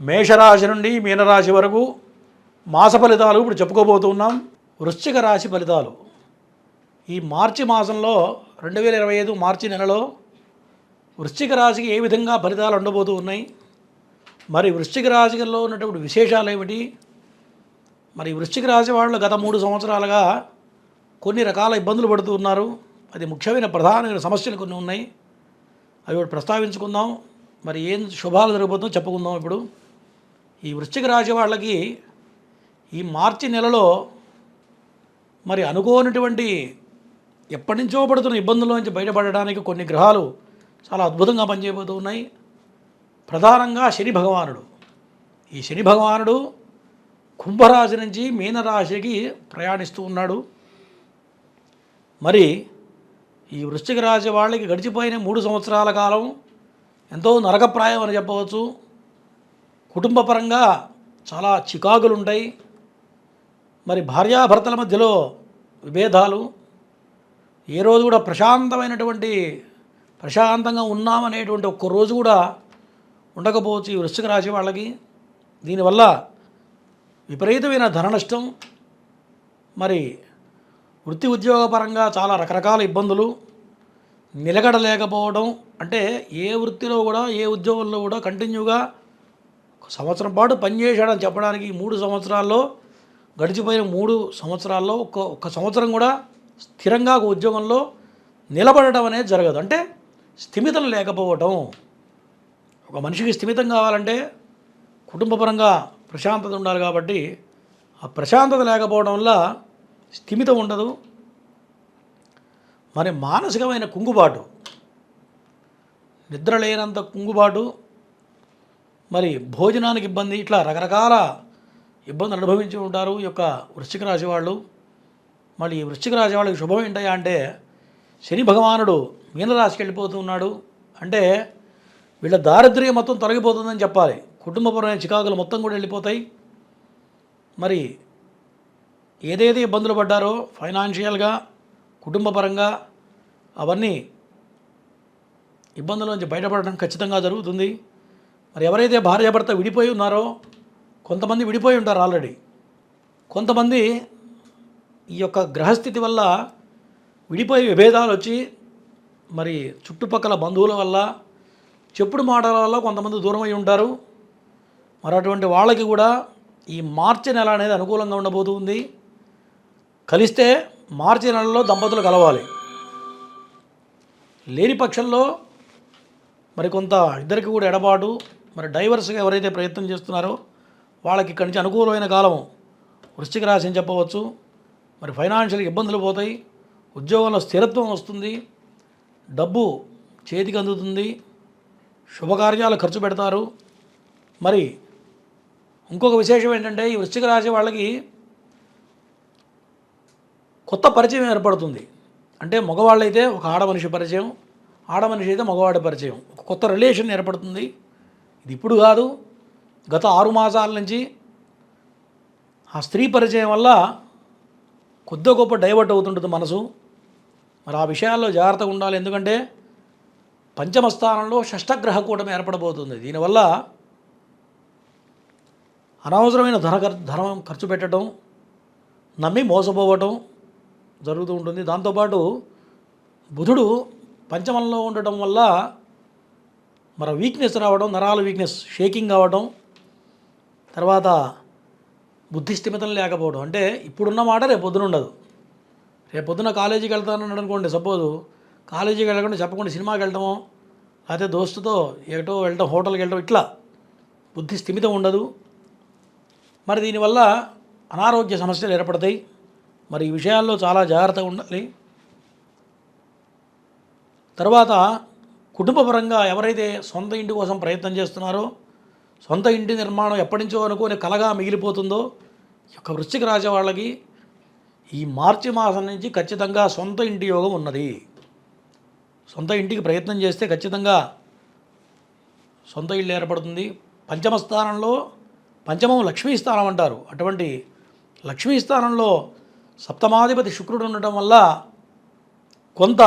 మేషరాశి నుండి మీనరాశి వరకు మాస ఫలితాలు ఇప్పుడు చెప్పుకోబోతున్నాం. వృశ్చిక రాశి ఫలితాలు. ఈ మార్చి మాసంలో రెండు వేల ఇరవై ఐదు మార్చి నెలలో వృశ్చిక రాశికి ఏ విధంగా ఫలితాలు ఉండబోతూ ఉన్నాయి? మరి వృశ్చిక రాశిలో ఉన్నటువంటి విశేషాలు ఏమిటి? మరి వృశ్చిక రాశి వాళ్ళు గత మూడు సంవత్సరాలుగా కొన్ని రకాల ఇబ్బందులు పడుతూ ఉన్నారు. అది ముఖ్యమైన ప్రధానమైన సమస్యలు కొన్ని ఉన్నాయి. అవి ప్రస్తావించుకుందాం. మరి ఏం శుభాలు జరగబోతుందో చెప్పుకుందాం ఇప్పుడు. ఈ వృశ్చిక రాశి వాళ్ళకి ఈ మార్చి నెలలో మరి అనుకోనటువంటి ఎప్పటి నుంచో పడుతున్న ఇబ్బందుల నుంచి బయటపడడానికి కొన్ని గ్రహాలు చాలా అద్భుతంగా పనిచేయబోతూ ఉన్నాయి. ప్రధానంగా శని భగవానుడు. ఈ శని భగవానుడు కుంభరాశి నుంచి మీనరాశికి ప్రయాణిస్తూ ఉన్నాడు. మరి ఈ వృశ్చిక రాశి వాళ్ళకి గడిచిపోయిన మూడు సంవత్సరాల కాలం ఎంతో నరకప్రాయం అని చెప్పవచ్చు. కుటుంబపరంగా చాలా చికాకులు ఉంటాయి మరి భార్యాభర్తల మధ్యలో విభేదాలు ఏ రోజు కూడా ప్రశాంతమైనటువంటి ప్రశాంతంగా ఉన్నామనేటువంటి ఒక్క రోజు కూడా ఉండకపోవచ్చు ఈ వృశ్చిక రాశి వాళ్ళకి. దీనివల్ల విపరీతమైన ధన నష్టం మరి వృత్తి ఉద్యోగపరంగా చాలా రకరకాల ఇబ్బందులు నిలకడలేకపోవడం అంటే ఏ వృత్తిలో కూడా ఏ ఉద్యోగంలో కూడా కంటిన్యూగా సంవత్సరం పాటు పనిచేశాడని చెప్పడానికి మూడు సంవత్సరాల్లో గడిచిపోయిన మూడు సంవత్సరాల్లో ఒక్క ఒక్క సంవత్సరం కూడా స్థిరంగా ఒక ఉద్యోగంలో నిలబడటం అనేది జరగదు. అంటే స్థిమితం లేకపోవటం. ఒక మనిషికి స్థిమితం కావాలంటే కుటుంబపరంగా ప్రశాంతత ఉండాలి కాబట్టి ఆ ప్రశాంతత లేకపోవడం వల్ల స్థిమితం ఉండదు. మరి మానసికమైన కుంగుబాటు నిద్ర లేనంత కుంగుబాటు మరి భోజనానికి ఇబ్బంది ఇట్లా రకరకాల ఇబ్బందులు అనుభవించి ఉంటారు ఈ యొక్క వృశ్చిక రాశి వాళ్ళు. మళ్ళీ ఈ వృశ్చిక రాశి వాళ్ళకి శుభం ఏంటయ్యా అంటే శని భగవానుడు మీనరాశికి వెళ్ళిపోతున్నాడు అంటే వీళ్ళ దారిద్ర్యం మొత్తం తొలగిపోతుందని చెప్పాలి. కుటుంబపరమైన చికాకులు మొత్తం కూడా వెళ్ళిపోతాయి. మరి ఏదైతే ఇబ్బందులు పడ్డారో ఫైనాన్షియల్గా కుటుంబపరంగా అవన్నీ ఇబ్బందుల నుంచి బయటపడడం ఖచ్చితంగా జరుగుతుంది. మరి ఎవరైతే భార్యాభర్త విడిపోయి ఉన్నారో కొంతమంది విడిపోయి ఉంటారు ఆల్రెడీ. కొంతమంది ఈ యొక్క గ్రహస్థితి వల్ల విడిపోయి విభేదాలు వచ్చి మరి చుట్టుపక్కల బంధువుల వల్ల చెప్పుడు మాటల వల్ల కొంతమంది దూరం అయి ఉంటారు. మరి అటువంటి వాళ్ళకి కూడా ఈ మార్చి నెల అనేది అనుకూలంగా ఉండబోతుంది. కలిస్తే మార్చి నెలలో దంపతులు కలవాలి. లేని పక్షంలో మరి కొంత ఇద్దరికి కూడా ఎడబాటు మరి డైవర్స్గా ఎవరైతే ప్రయత్నం చేస్తున్నారో వాళ్ళకి ఇక్కడి నుంచి అనుకూలమైన కాలం వృశ్చిక రాశి అని చెప్పవచ్చు. మరి ఫైనాన్షియల్ ఇబ్బందులు పోతాయి. ఉద్యోగంలో స్థిరత్వం వస్తుంది. డబ్బు చేతికి అందుతుంది. శుభకార్యాలు ఖర్చు పెడతారు. మరి ఇంకొక విశేషం ఏంటంటే ఈ వృశ్చిక రాశి వాళ్ళకి కొత్త పరిచయం ఏర్పడుతుంది. అంటే మగవాళ్ళైతే ఒక ఆడమనిషి పరిచయం ఆడ మనిషి అయితే మగవాడి పరిచయం. ఒక కొత్త రిలేషన్ ఏర్పడుతుంది. ఇప్పుడు కాదు గత ఆరు మాసాల నుంచి ఆ స్త్రీ పరిచయం వల్ల కొద్ది గొప్ప డైవర్ట్ అవుతుంటుంది మనసు. మరి ఆ విషయాల్లో జాగ్రత్తగా ఉండాలి. ఎందుకంటే పంచమ స్థానంలో షష్టగ్రహ కూటమి ఏర్పడబోతుంది. దీనివల్ల అనవసరమైన ధన ఖర్- ధనం ఖర్చు పెట్టడం నమ్మి మోసపోవటం జరుగుతూ ఉంటుంది. దాంతోపాటు బుధుడు పంచమంలో ఉండటం వల్ల మరి వీక్నెస్ రావడం నరాల వీక్నెస్ షేకింగ్ అవ్వడం తర్వాత బుద్ధి స్థిమితం లేకపోవడం. అంటే ఇప్పుడున్న మాట రేపు పొద్దున ఉండదు. రేపు పొద్దున కాలేజీకి వెళ్తానన్నాడు అనుకోండి సపోజు కాలేజీకి వెళ్ళకుండా చెప్పకుండా సినిమాకి వెళ్ళటమో లేకపోతే దోస్తుతో ఎటో వెళ్ళటం హోటల్కి వెళ్ళటం ఇట్లా బుద్ధి స్థిమితం ఉండదు. మరి దీనివల్ల అనారోగ్య సమస్యలు ఏర్పడతాయి. మరి ఈ విషయాల్లో చాలా జాగ్రత్తగా ఉండాలి. తర్వాత కుటుంబపరంగా ఎవరైతే సొంత ఇంటి కోసం ప్రయత్నం చేస్తున్నారో సొంత ఇంటి నిర్మాణం ఎప్పటి నుంచో అనుకోని కలగా మిగిలిపోతుందో ఈ యొక్క వృశ్చిక రాశి వాళ్ళకి ఈ మార్చి మాసం నుంచి ఖచ్చితంగా సొంత ఇంటి యోగం ఉన్నది. సొంత ఇంటికి ప్రయత్నం చేస్తే ఖచ్చితంగా సొంత ఇల్లు ఏర్పడుతుంది. పంచమ స్థానంలో పంచమం లక్ష్మీ స్థానం అంటారు. అటువంటి లక్ష్మీ స్థానంలో సప్తమాధిపతి శుక్రుడు ఉండటం వల్ల కొంత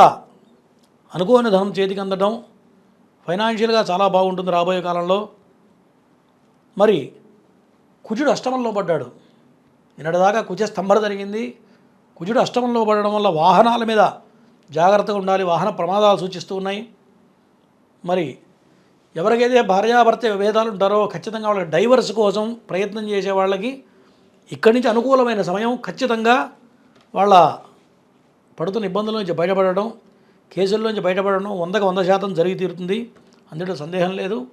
అనుకోని ధనం చేతికి అందడం ఫైనాన్షియల్గా చాలా బాగుంటుంది రాబోయే కాలంలో. మరి కుజుడు అష్టమంలో పడ్డాడు. నిన్నటిదాకా కుజ స్తంభన జరిగింది. కుజుడు అష్టమంలో పడడం వల్ల వాహనాల మీద జాగ్రత్తగా ఉండాలి వాహన ప్రమాదాలు సూచిస్తూ ఉన్నాయి. మరి ఎవరికైతే భార్యాభర్త విభేదాలు ఉంటారో ఖచ్చితంగా వాళ్ళకి డైవర్స్ కోసం ప్రయత్నం చేసే వాళ్ళకి ఇక్కడి నుంచి అనుకూలమైన సమయం ఖచ్చితంగా వాళ్ళ పడుతున్న ఇబ్బందుల నుంచి బయటపడడం కేసుల్లోంచి నుంచి బయటపడడం వందకు వంద శాతం జరిగి తీరుతుంది. అందులో సందేహం లేదు.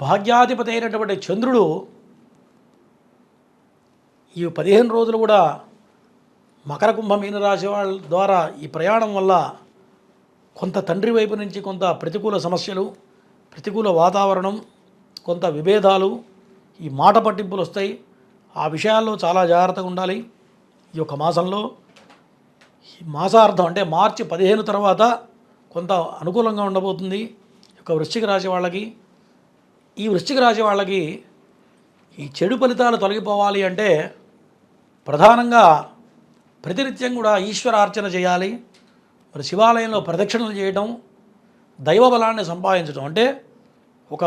భాగ్యాధిపతి అయినటువంటి చంద్రుడు ఈ పదిహేను రోజులు కూడా మకర కుంభ మీనరాశి వాళ్ళ ద్వారా ఈ ప్రయాణం వల్ల కొంత తండ్రి వైపు నుంచి కొంత ప్రతికూల సమస్యలు ప్రతికూల వాతావరణం కొంత విభేదాలు ఈ మాట పట్టింపులు వస్తాయి. ఆ విషయాల్లో చాలా జాగ్రత్తగా ఉండాలి. ఈ యొక్క మాసంలో మాసార్థం అంటే మార్చి పదిహేను తర్వాత కొంత అనుకూలంగా ఉండబోతుంది. ఒక యొక్క వృశ్చిక రాశి వాళ్ళకి ఈ వృశ్చిక రాశి వాళ్ళకి ఈ చెడు ఫలితాలు తొలగిపోవాలి అంటే ప్రధానంగా ప్రతినిత్యం కూడా ఈశ్వరార్చన చేయాలి. మరి శివాలయంలో ప్రదక్షిణలు చేయడం దైవ బలాన్ని సంపాదించడం అంటే ఒక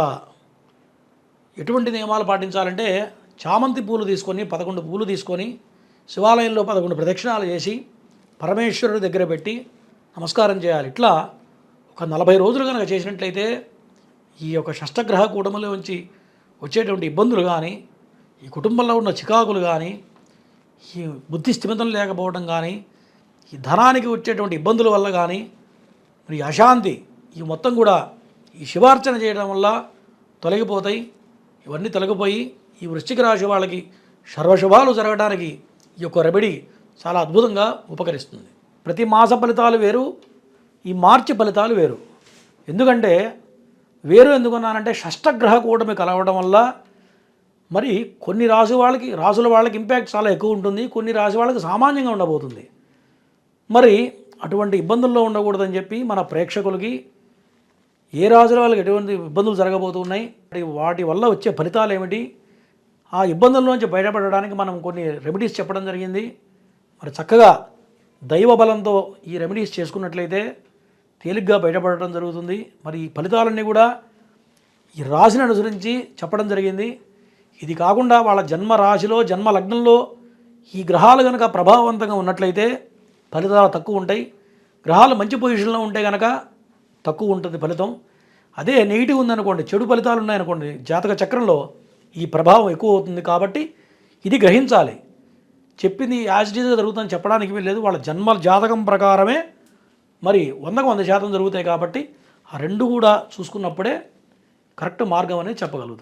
ఎటువంటి నియమాలు పాటించాలంటే చామంతి పూలు తీసుకొని పదకొండు పూలు తీసుకొని శివాలయంలో పదకొండు ప్రదక్షిణాలు చేసి పరమేశ్వరుడి దగ్గర పెట్టి నమస్కారం చేయాలి. ఇట్లా ఒక నలభై రోజులు కనుక చేసినట్లయితే ఈ యొక్క షష్టగ్రహ కూటమిలోంచి వచ్చేటువంటి ఇబ్బందులు కానీ ఈ కుటుంబంలో ఉన్న చికాకులు కానీ ఈ బుద్ధి స్థిమితం లేకపోవడం కానీ ఈ ధనానికి వచ్చేటువంటి ఇబ్బందుల వల్ల కానీ మరి ఈ అశాంతి ఈ మొత్తం కూడా ఈ శివార్చన చేయడం వల్ల తొలగిపోతాయి. ఇవన్నీ తొలగిపోయి ఈ వృశ్చిక రాశి వాళ్ళకి సర్వశుభాలు జరగడానికి ఈ యొక్క రెమెడీ చాలా అద్భుతంగా ఉపకరిస్తుంది. ప్రతి మాస ఫలితాలు వేరు ఈ మార్చి ఫలితాలు వేరు. ఎందుకంటే వేరు ఎందుకున్నానంటే షష్టగ్రహ కూటమి కలవడం వల్ల మరి కొన్ని రాశి వాళ్ళకి రాసుల వాళ్ళకి ఇంపాక్ట్ చాలా ఎక్కువ ఉంటుంది కొన్ని రాశి వాళ్ళకి సామాన్యంగా ఉండబోతుంది. మరి అటువంటి ఇబ్బందుల్లో ఉండకూడదని చెప్పి మన ప్రేక్షకులకి ఏ రాజుల వాళ్ళకి ఎటువంటి ఇబ్బందులు జరగబోతున్నాయి మరి వాటి వల్ల వచ్చే ఫలితాలు ఏమిటి ఆ ఇబ్బందుల్లోంచి బయటపడడానికి మనం కొన్ని రెమెడీస్ చెప్పడం జరిగింది. మరి చక్కగా దైవ బలంతో ఈ రెమెడీస్ చేసుకున్నట్లయితే తేలిగ్గా బయటపడటం జరుగుతుంది. మరి ఈ ఫలితాలన్నీ కూడా ఈ రాశిని అనుసరించి చెప్పడం జరిగింది. ఇది కాకుండా వాళ్ళ జన్మ రాశిలో జన్మ లగ్నంలో ఈ గ్రహాలు కనుక ప్రభావవంతంగా ఉన్నట్లయితే ఫలితాలు తక్కువ ఉంటాయి. గ్రహాలు మంచి పొజిషన్లో ఉంటే కనుక తక్కువ ఉంటుంది ఫలితం. అదే నెగిటివ్ ఉందనుకోండి చెడు ఫలితాలు ఉన్నాయనుకోండి జాతక చక్రంలో ఈ ప్రభావం ఎక్కువ అవుతుంది కాబట్టి ఇది గ్రహించాలి. చెప్పింది యాజ్ జరుగుతుందని చెప్పడానికి వీల్లేదు. వాళ్ళ జన్మ జాతకం ప్రకారమే మరి వందకు వంద శాతం జరుగుతాయి కాబట్టి ఆ రెండు కూడా చూసుకున్నప్పుడే కరెక్ట్ మార్గం అనేది చెప్పగలుగుతాం.